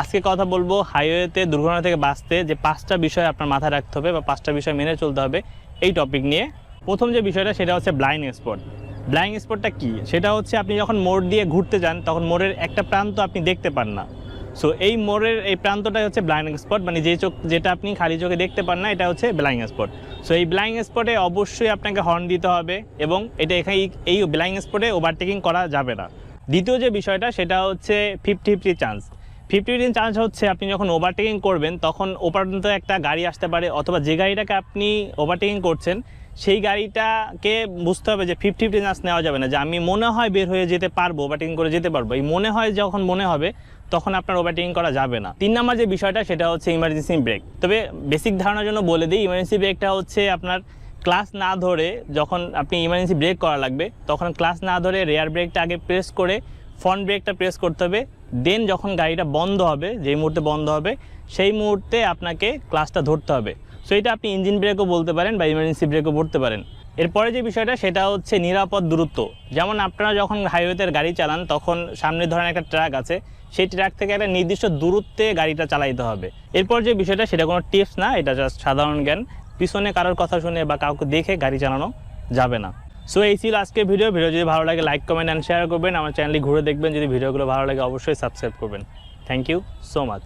আজকে কথা বলব হাইওয়েতে দুর্ঘটনা থেকে বাঁচতে যে পাঁচটা বিষয় আপনার মাথায় রাখতে হবে বা পাঁচটা বিষয় মেনে চলতে হবে এই টপিক নিয়ে। প্রথম যে বিষয়টা সেটা হচ্ছে ব্লাইন্ড স্পট ব্লাইন্ড স্পটটা কি? সেটা হচ্ছে আপনি যখন মোড় দিয়ে ঘুরতে যান, তখন মোড়ের একটা প্রান্ত আপনি দেখতে পান না। সো এই মোড়ের, এই প্রান্তটাই হচ্ছে ব্লাইন্ড স্পট মানে যে চোখ, যেটা আপনি খালি চোখে দেখতে পান না, এটা হচ্ছে ব্লাইন্ড স্পট সো এই ব্লাইন্ড স্পটে অবশ্যই আপনাকে হর্ন দিতে হবে এবং এটা এখানে, এই ব্লাইন্ড স্পটে ওভারটেকিং করা যাবে না। দ্বিতীয় যে বিষয়টা, সেটা হচ্ছে fifty fifty chance fifty fifty chance হচ্ছে আপনি যখন ওভারটেকিং করবেন, তখন ওপারন্ত একটা গাড়ি আসতে পারে অথবা যে গাড়িটাকে আপনি ওভারটেকিং করছেন, সেই গাড়িটাকে বুঝতে হবে যে ফিফটি ফিফটি চান্স নেওয়া যাবে না। যে আমি মনে হয় বের হয়ে যেতে পারব ওভারটেকিং করে যেতে পারব। এই মনে হয় যখন মনে হবে, তখন আপনার ওভারটেকিং করা যাবে না। তিন নম্বর যে বিষয়টা, সেটা হচ্ছে ইমার্জেন্সি ব্রেক তবে বেসিক ধারণার জন্য বলে দিই ইমার্জেন্সি ব্রেকটা হচ্ছে আপনার ক্লাস না ধরে যখন আপনি ইমার্জেন্সি ব্রেক করা লাগবে, তখন ক্লাস না ধরে রেয়ার ব্রেকটা আগে প্রেস করে ফ্রন্ট ব্রেকটা প্রেস করতে হবে। দেন যখন গাড়িটা বন্ধ হবে, যেই মুহূর্তে বন্ধ হবে, সেই মুহূর্তে আপনাকে ক্লাসটা ধরতে হবে। সো এটা আপনি ইঞ্জিন ব্রেকও বলতে পারেন বা ইমার্জেন্সি ব্রেকও বলতে পারেন। এরপরে যে বিষয়টা, সেটা হচ্ছে নিরাপদ দূরত্ব। যেমন আপনারা যখন হাইওয়েতে গাড়ি চালান, তখন সামনে ধরেন একটা ট্রাক আছে, সেই ট্রাক থেকে একটা নির্দিষ্ট দূরত্বে গাড়িটা চালাইতে হবে। এরপর যে বিষয়টা, সেটা কোনো টিপস না, এটা জাস্ট সাধারণ জ্ঞান। পিছনে কারোর কথা শুনে বা কাউকে দেখে গাড়ি চালানো যাবে না। সো এই ছিল আজকে ভিডিও ভিডিও যদি ভালো লাগে লাইক কমেন্ট অ্যান্ড শেয়ার করবেন। আমার চ্যানেলটি ঘুরে দেখবেন। যদি ভিডিওগুলো ভালো লাগে, অবশ্যই সাবস্ক্রাইব করবেন। Thank you so much